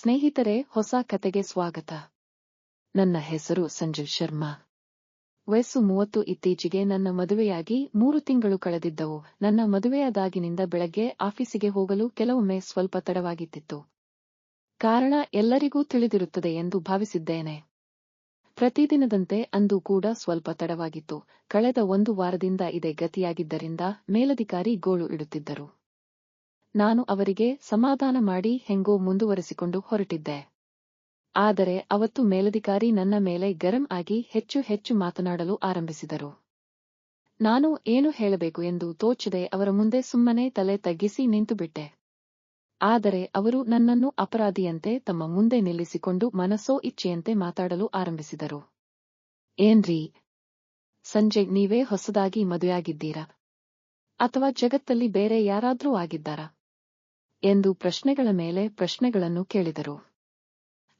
ಸ್ನೇಹಿತರೆ, ಹೊಸ ಕತೆಗೆ ಸ್ವಾಗತ. ನನ್ನ ಹೆಸರು ಸಂಜೀವ್ ಶರ್ಮಾ. ವಯಸ್ಸು ಮೂವತ್ತು, ಇತ್ತೀಚೆಗೆ ನನ್ನ ಮದುವೆಯಾಗಿ ಮೂರು ತಿಂಗಳು ಕಳೆದಿದ್ದವು. ನನ್ನ ಮದುವೆಯಾದಾಗಿನಿಂದ ಬೆಳಗ್ಗೆ ಆಫೀಸಿಗೆ ಹೋಗಲು ಕೆಲವೊಮ್ಮೆ ಸ್ವಲ್ಪ ತಡವಾಗಿತ್ತಿತ್ತು. ಕಾರಣ ಎಲ್ಲರಿಗೂ ತಿಳಿದಿರುತ್ತದೆ ಎಂದು ಭಾವಿಸಿದ್ದೇನೆ. ಪ್ರತಿದಿನದಂತೆ ಅಂದು ಕೂಡ ಸ್ವಲ್ಪ ತಡವಾಗಿತ್ತು. ಕಳೆದ ಒಂದು ವಾರದಿಂದ ಇದೇ ಗತಿಯಾಗಿದ್ದರಿಂದ ಮೇಲಧಿಕಾರಿ ಗೋಳು ಇಡುತ್ತಿದ್ದರು. ನಾನು ಅವರಿಗೆ ಸಮಾಧಾನ ಮಾಡಿ ಹೆಂಗೋ ಮುಂದುವರೆಸಿಕೊಂಡು ಹೊರಟಿದ್ದೆ. ಆದರೆ ಅವತ್ತು ಮೇಲಧಿಕಾರಿ ನನ್ನ ಮೇಲೆ ಗರಂ ಆಗಿ ಹೆಚ್ಚು ಹೆಚ್ಚು ಮಾತನಾಡಲು ಆರಂಭಿಸಿದರು. ನಾನು ಏನು ಹೇಳಬೇಕು ಎಂದು ತೋಚದೆ ಅವರ ಮುಂದೆ ಸುಮ್ಮನೆ ತಲೆ ತಗ್ಗಿಸಿ ನಿಂತುಬಿಟ್ಟೆ. ಆದರೆ ಅವರು ನನ್ನನ್ನು ಅಪರಾಧಿಯಂತೆ ತಮ್ಮ ಮುಂದೆ ನಿಲ್ಲಿಸಿಕೊಂಡು ಮನಸ್ಸೋ ಇಚ್ಛೆಯಂತೆ ಮಾತಾಡಲು ಆರಂಭಿಸಿದರು. ಏನ್ರೀ? ಸಂಜೆ ನೀವೇ ಹೊಸದಾಗಿ ಮದುವೆಯಾಗಿದ್ದೀರಾ? ಅಥವಾ ಜಗತ್ತಲ್ಲಿ ಬೇರೆ ಯಾರಾದರೂ ಆಗಿದ್ದಾರಾ? ಎಂದು ಪ್ರಶ್ನೆಗಳ ಮೇಲೆ ಪ್ರಶ್ನೆಗಳನ್ನು ಕೇಳಿದರು.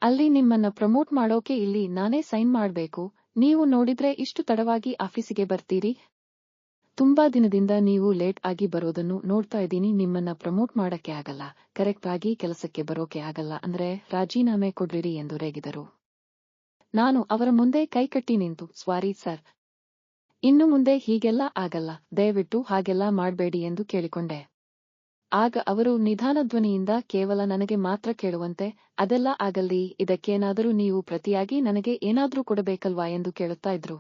ಅಲ್ಲಿ ನಿಮ್ಮನ್ನ ಪ್ರಮೋಟ್ ಮಾಡೋಕೆ ಇಲ್ಲಿ ನಾನೇ ಸೈನ್ ಮಾಡಬೇಕು, ನೀವು ನೋಡಿದ್ರೆ ಇಷ್ಟು ತಡವಾಗಿ ಆಫೀಸಿಗೆ ಬರ್ತೀರಿ? ತುಂಬಾ ದಿನದಿಂದ ನೀವು ಲೇಟ್ ಆಗಿ ಬರೋದನ್ನು ನೋಡ್ತಾ ಇದ್ದೀನಿ, ನಿಮ್ಮನ್ನ ಪ್ರಮೋಟ್ ಮಾಡಕ್ಕೆ ಆಗಲ್ಲ, ಕರೆಕ್ಟ್ ಆಗಿ ಕೆಲಸಕ್ಕೆ ಬರೋಕೆ ಆಗಲ್ಲ ಅಂದ್ರೆ ರಾಜೀನಾಮೆ ಕೊಡ್ರಿರಿ ಎಂದು ರೇಗಿದರು. ನಾನು ಅವರ ಮುಂದೆ ಕೈಕಟ್ಟಿ ನಿಂತು, ಸ್ವಾರಿ ಸರ್. ಇನ್ನು ಮುಂದೆ ಹೀಗೆಲ್ಲ ಆಗಲ್ಲ, ದಯವಿಟ್ಟು ಹಾಗೆಲ್ಲ ಮಾಡ್ಬೇಡಿ ಎಂದು ಕೇಳಿಕೊಂಡೆ. ಆಗ ಅವರು ನಿಧಾನ ಧ್ವನಿಯಿಂದ ಕೇವಲ ನನಗೆ ಮಾತ್ರ ಕೇಳುವಂತೆ, ಅದೆಲ್ಲ ಆಗಲ್ಲಿ ಇದಕ್ಕೇನಾದರೂ ನೀವು ಪ್ರತಿಯಾಗಿ ನನಗೆ ಏನಾದರೂ ಕೊಡಬೇಕಲ್ವಾ ಎಂದು ಕೇಳುತ್ತಾ ಇದ್ರು.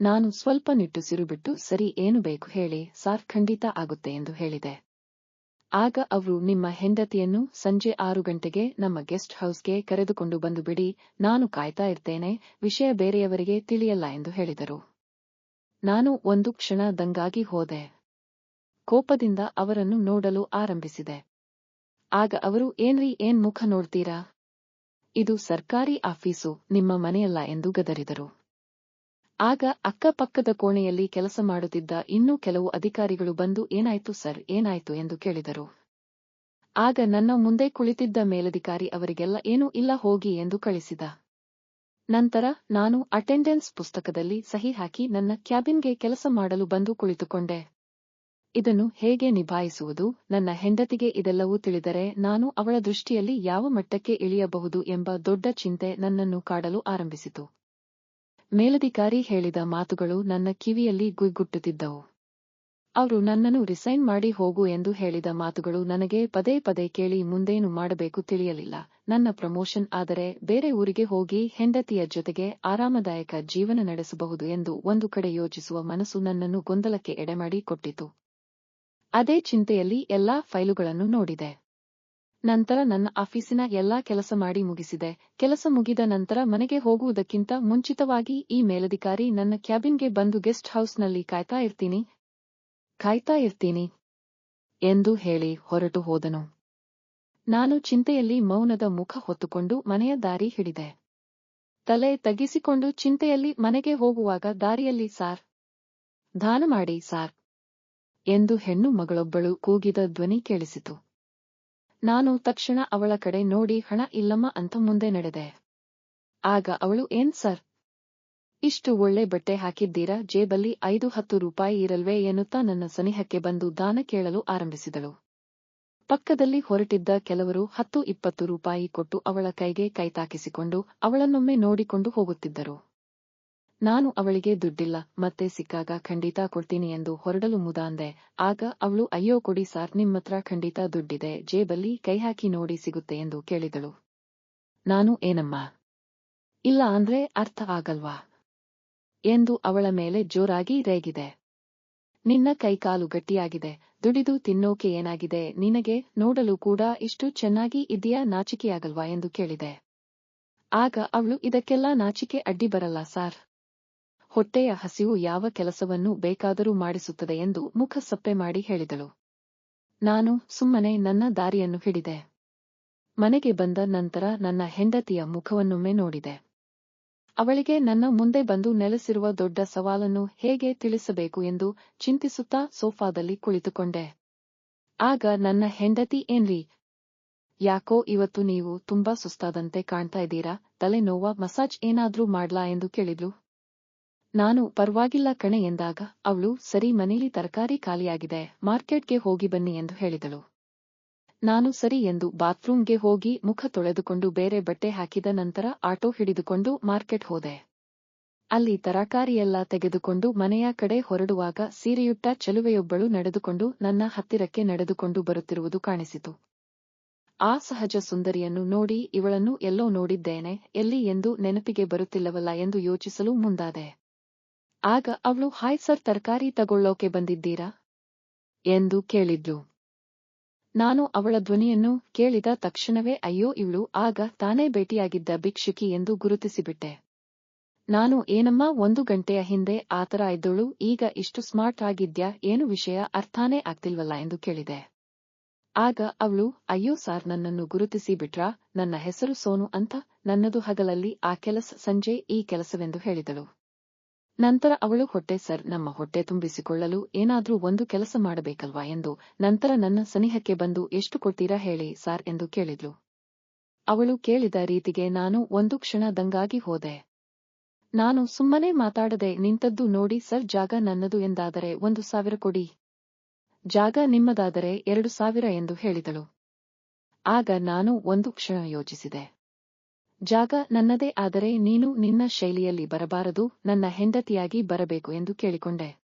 ನಾನು ಸ್ವಲ್ಪ ನಿಟ್ಟುಸಿರು ಬಿಟ್ಟು ಸರಿ, ಏನು ಬೇಕು ಹೇಳಿ, ಸಾರ್ ಖಂಡಿತ ಆಗುತ್ತೆ ಎಂದು ಹೇಳಿದೆ. ಆಗ ಅವರು ನಿಮ್ಮ ಹೆಂಡತಿಯನ್ನು ಸಂಜೆ ಆರು ಗಂಟೆಗೆ ನಮ್ಮ ಗೆಸ್ಟ್ ಹೌಸ್ಗೆ ಕರೆದುಕೊಂಡು ಬಂದು ಬಿಡಿ, ನಾನು ಕಾಯ್ತಾ ಇರ್ತೇನೆ, ವಿಷಯ ಬೇರೆಯವರಿಗೆ ತಿಳಿಯಲ್ಲ ಎಂದು ಹೇಳಿದರು. ನಾನು ಒಂದು ಕ್ಷಣ ದಂಗಾಗಿ ಹೋದೆ. ಕೋಪದಿಂದ ಅವರನ್ನು ನೋಡಲು ಆರಂಭಿಸಿದೆ. ಆಗ ಅವರು, ಏನ್ರಿ, ಏನ್ ಮುಖ ನೋಡ್ತೀರಾ? ಇದು ಸರ್ಕಾರಿ ಆಫೀಸು, ನಿಮ್ಮ ಮನೆಯಲ್ಲ ಎಂದು ಗದರಿದರು. ಆಗ ಅಕ್ಕಪಕ್ಕದ ಕೋಣೆಯಲ್ಲಿ ಕೆಲಸ ಮಾಡುತ್ತಿದ್ದ ಇನ್ನೂ ಕೆಲವು ಅಧಿಕಾರಿಗಳು ಬಂದು, ಏನಾಯ್ತು ಸರ್, ಏನಾಯ್ತು? ಎಂದು ಕೇಳಿದರು. ಆಗ ನನ್ನ ಮುಂದೆ ಕುಳಿತಿದ್ದ ಮೇಲಧಿಕಾರಿ ಅವರಿಗೆಲ್ಲ, ಏನೂ ಇಲ್ಲ, ಹೋಗಿ ಎಂದು ಕಳಿಸಿದ. ನಂತರ ನಾನು ಅಟೆಂಡೆನ್ಸ್ ಪುಸ್ತಕದಲ್ಲಿ ಸಹಿ ಹಾಕಿ ನನ್ನ ಕ್ಯಾಬಿನ್ಗೆ ಕೆಲಸ ಮಾಡಲು ಬಂದು ಕುಳಿತುಕೊಂಡೆ. ಇದನ್ನು ಹೇಗೆ ನಿಭಾಯಿಸುವುದು? ನನ್ನ ಹೆಂಡತಿಗೆ ಇದೆಲ್ಲವೂ ತಿಳಿದರೆ ನಾನು ಅವಳ ದೃಷ್ಟಿಯಲ್ಲಿ ಯಾವ ಮಟ್ಟಕ್ಕೆ ಇಳಿಯಬಹುದು ಎಂಬ ದೊಡ್ಡ ಚಿಂತೆ ನನ್ನನ್ನು ಕಾಡಲು ಆರಂಭಿಸಿತು. ಮೇಲಧಿಕಾರಿ ಹೇಳಿದ ಮಾತುಗಳು ನನ್ನ ಕಿವಿಯಲ್ಲಿ ಗುಯ್ಗುಟ್ಟುತ್ತಿದ್ದವು ಅವರು ನನ್ನನ್ನು ರಿಸೈನ್ ಮಾಡಿ ಹೋಗು ಎಂದು ಹೇಳಿದ ಮಾತುಗಳು ನನಗೆ ಪದೇ ಪದೇ ಕೇಳಿ ಮುಂದೇನು ಮಾಡಬೇಕು ತಿಳಿಯಲಿಲ್ಲ. ನನ್ನ ಪ್ರಮೋಷನ್ ಆದರೆ ಬೇರೆ ಊರಿಗೆ ಹೋಗಿ ಹೆಂಡತಿಯ ಜೊತೆಗೆ ಆರಾಮದಾಯಕ ಜೀವನ ನಡೆಸಬಹುದು ಎಂದು ಒಂದು ಕಡೆ ಯೋಚಿಸುವ ಮನಸ್ಸು ನನ್ನನ್ನು ಗೊಂದಲಕ್ಕೆ ಎಡೆಮಾಡಿ ಕೊಟ್ಟಿತು. ಅದೇ ಚಿಂತೆಯಲ್ಲಿ ಎಲ್ಲಾ ಫೈಲುಗಳನ್ನು ನೋಡಿದೆ. ನಂತರ ನನ್ನ ಆಫೀಸಿನ ಎಲ್ಲಾ ಕೆಲಸ ಮಾಡಿ ಮುಗಿಸಿದೆ. ಕೆಲಸ ಮುಗಿದ ನಂತರ ಮನೆಗೆ ಹೋಗುವುದಕ್ಕಿಂತ ಮುಂಚಿತವಾಗಿ ಈ ಮೇಲಧಿಕಾರಿ ನನ್ನ ಕ್ಯಾಬಿನ್ಗೆ ಬಂದು ಗೆಸ್ಟ್ ಹೌಸ್ನಲ್ಲಿ ಕಾಯ್ತಾ ಇರ್ತೀನಿ. ಕಾಯ್ತಾ ಇರ್ತೀನಿ ಎಂದು ಹೇಳಿ ಹೊರಟು ಹೋದನು. ನಾನು ಚಿಂತೆಯಲ್ಲಿ ಮೌನದ ಮುಖ ಹೊತ್ತುಕೊಂಡು ಮನೆಯ ದಾರಿ ಹಿಡಿದೆ. ತಲೆ ತಗ್ಗಿಸಿಕೊಂಡು ಚಿಂತೆಯಲ್ಲಿ ಮನೆಗೆ ಹೋಗುವಾಗ ದಾರಿಯಲ್ಲಿ, ಸಾರ್, ದಾನ ಮಾಡಿ, ಸಾರ್. ಎಂದು ಹೆಣ್ಣು ಮಗಳೊಬ್ಬಳು ಕೂಗಿದ ಧ್ವನಿ ಕೇಳಿಸಿತು. ನಾನು ತಕ್ಷಣ ಅವಳ ಕಡೆ ನೋಡಿ ಹಣ ಇಲ್ಲಮ್ಮ ಅಂತ ಮುಂದೆ ನಡೆದೆ. ಆಗ ಅವಳು, ಏನ್ ಸರ್? ಇಷ್ಟು ಒಳ್ಳೆ ಬಟ್ಟೆ ಹಾಕಿದ್ದೀರಾ? ಜೇಬಲ್ಲಿ ಐದು ಹತ್ತು ರೂಪಾಯಿ ಇರಲ್ವೇ? ಎನ್ನುತ್ತಾ ನನ್ನ ಸನಿಹಕ್ಕೆ ಬಂದು ದಾನ ಕೇಳಲು ಆರಂಭಿಸಿದಳು. ಪಕ್ಕದಲ್ಲಿ ಹೊರಟಿದ್ದ ಕೆಲವರು ಹತ್ತು ಇಪ್ಪತ್ತು ರೂಪಾಯಿ ಕೊಟ್ಟು ಅವಳ ಕೈಗೆ ಕೈತಾಕಿಸಿಕೊಂಡು ಅವಳನ್ನೊಮ್ಮೆ ನೋಡಿಕೊಂಡು ಹೋಗುತ್ತಿದ್ದರು. ನಾನು ಅವಳಿಗೆ ದುಡ್ಡಿಲ್ಲ, ಮತ್ತೆ ಸಿಕ್ಕಾಗ ಖಂಡಿತ ಕೊಡ್ತೀನಿ ಎಂದು ಹೊರಡಲು ಮುದಾಂದೆ. ಆಗ ಅವಳು, ಅಯ್ಯೋ ಕೊಡಿ ಸಾರ್, ನಿಮ್ಮತ್ರ ಖಂಡಿತ ದುಡ್ಡಿದೆ, ಜೇಬಲ್ಲಿ ಕೈ ಹಾಕಿ ನೋಡಿ ಸಿಗುತ್ತೆ ಎಂದು ಕೇಳಿದಳು. ನಾನು, ಏನಮ್ಮ? ಇಲ್ಲ ಅಂದ್ರೆ ಅರ್ಥ ಆಗಲ್ವಾ? ಎಂದು ಅವಳ ಮೇಲೆ ಜೋರಾಗಿ ರೇಗಿದೆ. ನಿನ್ನ ಕೈಕಾಲು ಗಟ್ಟಿಯಾಗಿದೆ, ದುಡಿದು ತಿನ್ನೋಕೆ ಏನಾಗಿದೆ, ನಿನಗೆ ನೋಡಲು ಕೂಡ ಇಷ್ಟು ಚೆನ್ನಾಗಿ ಇದೆಯಾ ನಾಚಿಕೆಯಾಗಲ್ವಾ? ಎಂದು ಕೇಳಿದೆ. ಆಗ ಅವಳು, ಇದಕ್ಕೆಲ್ಲ ನಾಚಿಕೆ ಅಡ್ಡಿ ಬರಲ್ಲ ಸಾರ್. ಹೊಟ್ಟೆಯ ಹಸಿವು ಯಾವ ಕೆಲಸವನ್ನು ಬೇಕಾದರೂ ಮಾಡಿಸುತ್ತದೆ ಎಂದು ಮುಖ ಸಪ್ಪೆ ಮಾಡಿ ಹೇಳಿದಳು. ನಾನು ಸುಮ್ಮನೆ ನನ್ನ ದಾರಿಯನ್ನು ಹಿಡಿದೆ. ಮನೆಗೆ ಬಂದ ನಂತರ ನನ್ನ ಹೆಂಡತಿಯ ಮುಖವನ್ನೊಮ್ಮೆ ನೋಡಿದೆ. ಅವಳಿಗೆ ನನ್ನ ಮುಂದೆ ಬಂದು ನೆಲೆಸಿರುವ ದೊಡ್ಡ ಸವಾಲನ್ನು ಹೇಗೆ ತಿಳಿಸಬೇಕು ಎಂದು ಚಿಂತಿಸುತ್ತಾ ಸೋಫಾದಲ್ಲಿ ಕುಳಿತುಕೊಂಡೆ. ಆಗ ನನ್ನ ಹೆಂಡತಿ ಏನ್ರಿ? ಯಾಕೋ ಇವತ್ತು ನೀವು ತುಂಬಾ ಸುಸ್ತಾದಂತೆ ಕಾಣ್ತಾ ಇದ್ದೀರಾ? ತಲೆನೋವ ಮಸಾಜ್ ಏನಾದ್ರೂ ಮಾಡ್ಲಾ ಎಂದು ಕೇಳಿದ್ಲು. ನಾನು ಪರವಾಗಿಲ್ಲ ಕಣೆ ಎಂದಾಗ ಅವಳು, ಸರಿ ಮನೇಲಿ ತರಕಾರಿ ಖಾಲಿಯಾಗಿದೆ, ಮಾರ್ಕೆಟ್ಗೆ ಹೋಗಿ ಬನ್ನಿ ಎಂದು ಹೇಳಿದಳು. ನಾನು ಸರಿ ಎಂದು ಬಾತ್ರೂಮ್ಗೆ ಹೋಗಿ ಮುಖ ತೊಳೆದುಕೊಂಡು ಬೇರೆ ಬಟ್ಟೆ ಹಾಕಿದ ನಂತರ ಆಟೋ ಹಿಡಿದುಕೊಂಡು ಮಾರ್ಕೆಟ್ ಹೋದೆ. ಅಲ್ಲಿ ತರಕಾರಿಯೆಲ್ಲ ತೆಗೆದುಕೊಂಡು ಮನೆಯ ಕಡೆ ಹೊರಡುವಾಗ ಸೀರೆಯುಟ್ಟ ಚೆಲುವೆಯೊಬ್ಬಳು ನಡೆದುಕೊಂಡು ನನ್ನ ಹತ್ತಿರಕ್ಕೆ ನಡೆದುಕೊಂಡು ಬರುತ್ತಿರುವುದು ಕಾಣಿಸಿತು. ಆ ಸಹಜ ಸುಂದರಿಯನ್ನು ನೋಡಿ ಇವಳನ್ನು ಎಲ್ಲೋ ನೋಡಿದ್ದೇನೆ, ಎಲ್ಲಿ ಎಂದು ನೆನಪಿಗೆ ಬರುತ್ತಿಲ್ಲವಲ್ಲ ಎಂದು ಯೋಚಿಸಲು ಮುಂದಾದೆ. ಆಗ ಅವಳು ಹಾಯ್ ಸರ್ ತರಕಾರಿ ತಗೊಳ್ಳೋಕೆ ಬಂದಿದ್ದೀರಾ? ಎಂದು ಕೇಳಿದ್ಲು. ನಾನು ಅವಳ ಧ್ವನಿಯನ್ನು ಕೇಳಿದ ತಕ್ಷಣವೇ, ಅಯ್ಯೋ, ಇವಳು ಆಗ ತಾನೇ ಭೇಟಿಯಾಗಿದ್ದ ಭಿಕ್ಷುಕಿ ಎಂದು ಗುರುತಿಸಿಬಿಟ್ಟೆ. ನಾನು, ಏನಮ್ಮ, ಒಂದು ಗಂಟೆಯ ಹಿಂದೆ ಆತರ ಇದ್ದಳು, ಈಗ ಇಷ್ಟು ಸ್ಮಾರ್ಟ್ ಆಗಿದ್ಯಾ, ಏನು ವಿಷಯ ಅರ್ಥಾನೇ ಆಗ್ತಿಲ್ವಲ್ಲ ಎಂದು ಕೇಳಿದೆ. ಆಗ ಅವಳು, ಅಯ್ಯೋ ಸಾರ್, ನನ್ನನ್ನು ಗುರುತಿಸಿ ಬಿಟ್ರಾ, ನನ್ನ ಹೆಸರು ಸೋನು ಅಂತ ನನ್ನದು ಹಗಲಲ್ಲಿ ಆ ಕೆಲಸ ಸಂಜೆ ಈ ಕೆಲಸವೆಂದು ಹೇಳಿದಳು. ನಂತರ ಅವಳು ಹೊಟ್ಟೆ ಸರ್, ನಮ್ಮ ಹೊಟ್ಟೆ ತುಂಬಿಸಿಕೊಳ್ಳಲು ಏನಾದರೂ ಒಂದು ಕೆಲಸ ಮಾಡಬೇಕಲ್ವಾ ಎಂದು ನಂತರ ನನ್ನ ಸನಿಹಕ್ಕೆ ಬಂದು, ಎಷ್ಟು ಕೊಡ್ತೀರಾ ಹೇಳಿ ಸಾರ್ ಎಂದು ಕೇಳಿದ್ಲು. ಅವಳು ಕೇಳಿದ ರೀತಿಗೆ ನಾನು ಒಂದು ಕ್ಷಣ ದಂಗಾಗಿ ಹೋದೆ. ನಾನು ಸುಮ್ಮನೆ ಮಾತಾಡದೆ ನಿಂತದ್ದು ನೋಡಿ, ಸರ್, ಜಾಗ ನನ್ನದು ಎಂದಾದರೆ ಒಂದು ಸಾವಿರ ಕೊಡಿ. ಜಾಗ ನಿಮ್ಮದಾದರೆ ಎರಡು ಸಾವಿರ ಎಂದು ಹೇಳಿದಳು. ಆಗ ನಾನು ಒಂದು ಕ್ಷಣ ಯೋಚಿಸಿದೆ. ಜಾಗ ನನ್ನದೇ ಆದರೆ ನೀನು ನಿನ್ನ ಶೈಲಿಯಲ್ಲಿ ಬರಬಾರದು, ನನ್ನ ಹೆಂಡತಿಯಾಗಿ ಬರಬೇಕು ಎಂದು ಕೇಳಿಕೊಂಡೆ.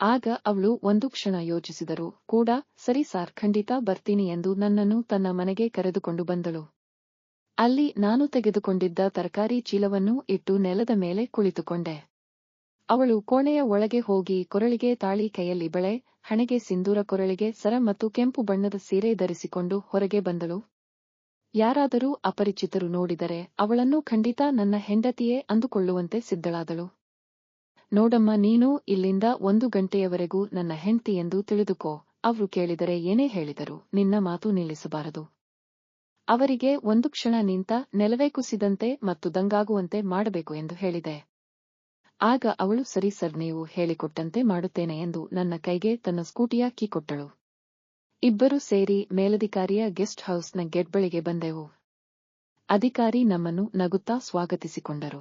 ಆಗ ಅವಳು ಒಂದು ಕ್ಷಣ ಯೋಚಿಸಿದರು, ಕೂಡ, ಸರಿ ಸಾರ್, ಖಂಡಿತ ಬರ್ತೀನಿ ಎಂದು ನನ್ನನ್ನು ತನ್ನ ಮನೆಗೆ ಕರೆದುಕೊಂಡು ಬಂದಳು. ಅಲ್ಲಿ ನಾನು ತೆಗೆದುಕೊಂಡಿದ್ದ ತರಕಾರಿ ಚೀಲವನ್ನು ಇಟ್ಟು ನೆಲದ ಮೇಲೆ ಕುಳಿತುಕೊಂಡೆ. ಅವಳು ಕೋಣೆಯ ಒಳಗೆ ಹೋಗಿ ಕೊರಳಿಗೆ ತಾಳಿ ಕೈಯಲ್ಲಿ ಬಳೆ, ಹಣೆಗೆ ಸಿಂಧೂರ ಕೊರಳಿಗೆ ಸರ ಮತ್ತು ಕೆಂಪು ಬಣ್ಣದ ಸೀರೆ ಧರಿಸಿಕೊಂಡು ಹೊರಗೆ ಬಂದಳು. ಯಾರಾದರೂ ಅಪರಿಚಿತರು ನೋಡಿದರೆ ಅವಳನ್ನು ಖಂಡಿತ ನನ್ನ ಹೆಂಡತಿಯೇ ಅಂದುಕೊಳ್ಳುವಂತೆ ಸಿದ್ಧಳಾದಳು. ನೋಡಮ್ಮ, ನೀನು ಇಲ್ಲಿಂದ ಒಂದು ಗಂಟೆಯವರೆಗೂ ನನ್ನ ಹೆಂಡತಿ ಎಂದು ತಿಳಿದುಕೋ. ಅವರು ಕೇಳಿದರೆ ಏನೇ ಹೇಳಿದರು ನಿನ್ನ ಮಾತು ನಿಲ್ಲಿಸಬಾರದು. ಅವರಿಗೆ ಒಂದು ಕ್ಷಣ ನಿಂತ ನೆಲವೇ ಕುಸಿದಂತೆ ಮತ್ತು ದಂಗಾಗುವಂತೆ ಮಾಡಬೇಕು ಎಂದು ಹೇಳಿದೆ. ಆಗ ಅವಳು, ಸರಿ ಸರ್ ನೀವು ಹೇಳಿಕೊಟ್ಟಂತೆ ಮಾಡುತ್ತೇನೆ ಎಂದು ನನ್ನ ಕೈಗೆ ತನ್ನ ಸ್ಕೂಟಿಯ ಕೀ ಕೊಟ್ಟಳು. ಇಬ್ಬರು ಸೇರಿ ಮೇಲಧಿಕಾರಿಯ ಗೆಸ್ಟ್ ಹೌಸ್ನ ಗೆಟ್ ಬಳಿಗೆ ಬಂದೆವು. ಅಧಿಕಾರಿ ನಮ್ಮನ್ನು ನಗುತ್ತಾ ಸ್ವಾಗತಿಸಿಕೊಂಡರು.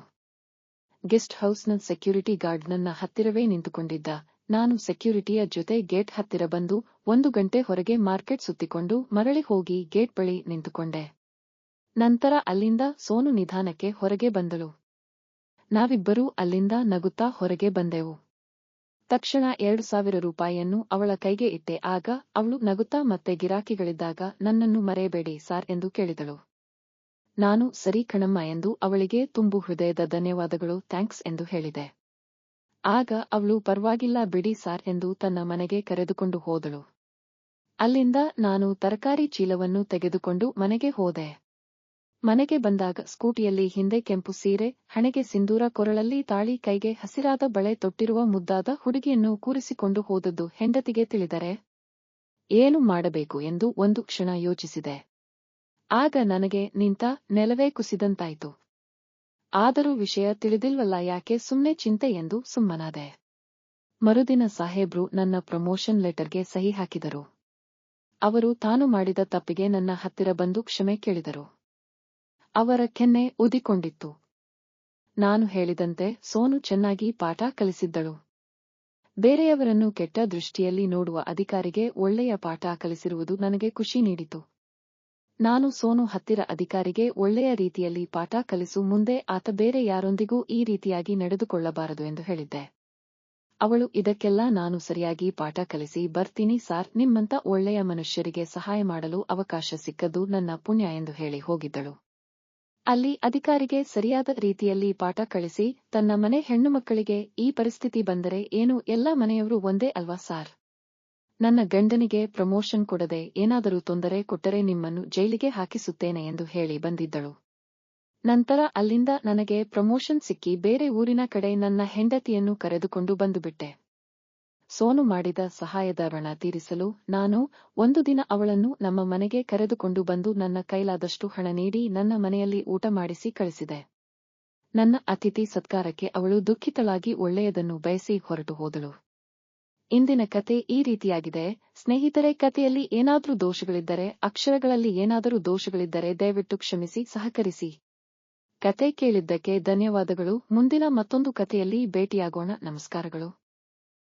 ಗೆಸ್ಟ್ ಹೌಸ್ನ ಸೆಕ್ಯೂರಿಟಿ ಗಾರ್ಡ್ ನನ್ನ ಹತ್ತಿರವೇ ನಿಂತುಕೊಂಡಿದ್ದ. ನಾನು ಸೆಕ್ಯೂರಿಟಿಯ ಜೊತೆ ಗೇಟ್ ಹತ್ತಿರ ಬಂದು ಒಂದು ಗಂಟೆ ಹೊರಗೆ ಮಾರ್ಕೆಟ್ ಸುತ್ತಿಕೊಂಡು ಮರಳಿ ಹೋಗಿ ಗೇಟ್ ಬಳಿ ನಿಂತುಕೊಂಡೆ. ನಂತರ ಅಲ್ಲಿಂದ ಸೋನು ನಿಧಾನಕ್ಕೆ ಹೊರಗೆ ಬಂದಳು. ನಾವಿಬ್ಬರೂ ಅಲ್ಲಿಂದ ನಗುತ್ತಾ ಹೊರಗೆ ಬಂದೆವು. ತಕ್ಷಣ ಎರಡು ಸಾವಿರ ರೂಪಾಯಿಯನ್ನು ಅವಳ ಕೈಗೆ ಇಟ್ಟೆ. ಆಗ ಅವಳು ನಗುತ್ತಾ ಮತ್ತೆ ಗಿರಾಕಿಗಳಿದ್ದಾಗ, ನನ್ನನ್ನು ಮರೆಯಬೇಡಿ ಸಾರ್ ಎಂದು ಕೇಳಿದಳು. ನಾನು ಸರಿ ಕಣಮ್ಮ ಎಂದು ಅವಳಿಗೆ ತುಂಬು ಹೃದಯದ ಧನ್ಯವಾದಗಳು, ಥ್ಯಾಂಕ್ಸ್ ಎಂದು ಹೇಳಿದೆ. ಆಗ ಅವಳು, ಪರವಾಗಿಲ್ಲ ಬಿಡಿ ಸಾರ್ ಎಂದು ತನ್ನ ಮನೆಗೆ ಕರೆದುಕೊಂಡು ಹೋದಳು. ಅಲ್ಲಿಂದ ನಾನು ತರಕಾರಿ ಚೀಲವನ್ನು ತೆಗೆದುಕೊಂಡು ಮನೆಗೆ ಹೋದೆ. ಮನೆಗೆ ಬಂದಾಗ ಸ್ಕೂಟಿಯಲ್ಲಿ ಹಿಂದೆ ಕೆಂಪು ಸೀರೆ, ಹಣೆಗೆ ಸಿಂಧೂರ ಕೊರಳಲ್ಲಿ ತಾಳಿ ಕೈಗೆ ಹಸಿರಾದ ಬಳೆ ತೊಟ್ಟಿರುವ ಮುದ್ದಾದ ಹುಡುಗಿಯನ್ನು ಕೂರಿಸಿಕೊಂಡು ಹೋದದ್ದು ಹೆಂಡತಿಗೆ ತಿಳಿದರೆ ಏನು ಮಾಡಬೇಕು ಎಂದು ಒಂದು ಕ್ಷಣ ಯೋಚಿಸಿದೆ. ಆಗ ನನಗೆ ನಿಂತ ನೆಲವೇ ಕುಸಿದಂತಾಯಿತು. ಆದರೂ ವಿಷಯ ತಿಳಿದಿಲ್ವಲ್ಲ ಯಾಕೆ ಸುಮ್ಮನೆ ಚಿಂತೆ ಎಂದು ಸುಮ್ಮನಾದೆ. ಮರುದಿನ ಸಾಹೇಬ್ರು ನನ್ನ ಪ್ರಮೋಷನ್ ಲೆಟರ್ಗೆ ಸಹಿ ಹಾಕಿದರು. ಅವರು ತಾನು ಮಾಡಿದ ತಪ್ಪಿಗೆ ನನ್ನ ಹತ್ತಿರ ಬಂದು ಕ್ಷಮೆ ಕೇಳಿದರು. ಅವರ ಕೆನ್ನೆ ಉದಿಕೊಂಡಿತ್ತು ನಾನು ಹೇಳಿದಂತೆ ಸೋನು ಚೆನ್ನಾಗಿ ಪಾಠ ಕಲಿಸಿದ್ದಳು. ಬೇರೆಯವರನ್ನು ಕೆಟ್ಟ ದೃಷ್ಟಿಯಲ್ಲಿ ನೋಡುವ ಅಧಿಕಾರಿಗೆ ಒಳ್ಳೆಯ ಪಾಠ ಕಲಿಸಿರುವುದು ನನಗೆ ಖುಷಿ ನೀಡಿತು. ನಾನು ಸೋನು ಹತ್ತಿರ ಅಧಿಕಾರಿಗೆ ಒಳ್ಳೆಯ ರೀತಿಯಲ್ಲಿ ಪಾಠ ಕಲಿಸು ಮುಂದೆ ಆತ ಬೇರೆ ಯಾರೊಂದಿಗೂ ಈ ರೀತಿಯಾಗಿ ನಡೆದುಕೊಳ್ಳಬಾರದು ಎಂದು ಹೇಳಿದ್ದೆ. ಅವಳು, ಇದಕ್ಕೆಲ್ಲ ನಾನು ಸರಿಯಾಗಿ ಪಾಠ ಕಲಿಸಿ ಬರ್ತೀನಿ ಸಾರ್ ನಿಮ್ಮಂತ ಒಳ್ಳೆಯ ಮನುಷ್ಯರಿಗೆ ಸಹಾಯ ಮಾಡಲು ಅವಕಾಶ ಸಿಕ್ಕದ್ದು ನನ್ನ ಪುಣ್ಯ ಎಂದು ಹೇಳಿ ಹೋಗಿದ್ದಳು. ಅಲ್ಲಿ ಅಧಿಕಾರಿಗೆ ಸರಿಯಾದ ರೀತಿಯಲ್ಲಿ ಪಾಠ ಕಳಿಸಿ, ತನ್ನ ಮನೆ ಹೆಣ್ಣು ಮಕ್ಕಳಿಗೆ ಈ ಪರಿಸ್ಥಿತಿ ಬಂದರೆ ಏನು, ಎಲ್ಲ ಮನೆಯವರು ಒಂದೇ ಅಲ್ವಾ ಸಾರ್? ನನ್ನ ಗಂಡನಿಗೆ ಪ್ರಮೋಷನ್ ಕೊಡದೆ ಏನಾದರೂ ತೊಂದರೆ ಕೊಟ್ಟರೆ ನಿಮ್ಮನ್ನು ಜೈಲಿಗೆ ಹಾಕಿಸುತ್ತೇನೆ ಎಂದು ಹೇಳಿ ಬಂದಿದ್ದಳು. ನಂತರ ಅಲ್ಲಿಂದ ನನಗೆ ಪ್ರಮೋಷನ್ ಸಿಕ್ಕಿ ಬೇರೆ ಊರಿನ ಕಡೆ ನನ್ನ ಹೆಂಡತಿಯನ್ನು ಕರೆದುಕೊಂಡು ಬಂದುಬಿಟ್ಟೆ ಸೋನು ಮಾಡಿದ ಸಹಾಯದ ಋಣ ತೀರಿಸಲು ನಾನು ಒಂದು ದಿನ ಅವಳನ್ನು ನಮ್ಮ ಮನೆಗೆ ಕರೆದುಕೊಂಡು ಬಂದು ನನ್ನ ಕೈಲಾದಷ್ಟು ಹಣ ನೀಡಿ ನನ್ನ ಮನೆಯಲ್ಲಿ ಊಟ ಮಾಡಿಸಿ ಕಳಿಸಿದೆ. ನನ್ನ ಅತಿಥಿ ಸತ್ಕಾರಕ್ಕೆ ಅವಳು ದುಃಖಿತಳಾಗಿ ಒಳ್ಳೆಯದನ್ನು ಬಯಸಿ ಹೊರಟು ಹೋದಳು. ಇಂದಿನ ಕತೆ ಈ ರೀತಿಯಾಗಿದೆ. ಸ್ನೇಹಿತರೆ ಕತೆಯಲ್ಲಿ ಏನಾದರೂ ದೋಷಗಳಿದ್ದರೆ, ಅಕ್ಷರಗಳಲ್ಲಿ ಏನಾದರೂ ದೋಷಗಳಿದ್ದರೆ ದಯವಿಟ್ಟು ಕ್ಷಮಿಸಿ, ಸಹಕರಿಸಿ. ಕತೆ ಕೇಳಿದ್ದಕ್ಕೆ ಧನ್ಯವಾದಗಳು. ಮುಂದಿನ ಮತ್ತೊಂದು ಕಥೆಯಲ್ಲಿ ಭೇಟಿಯಾಗೋಣ. ನಮಸ್ಕಾರಗಳು.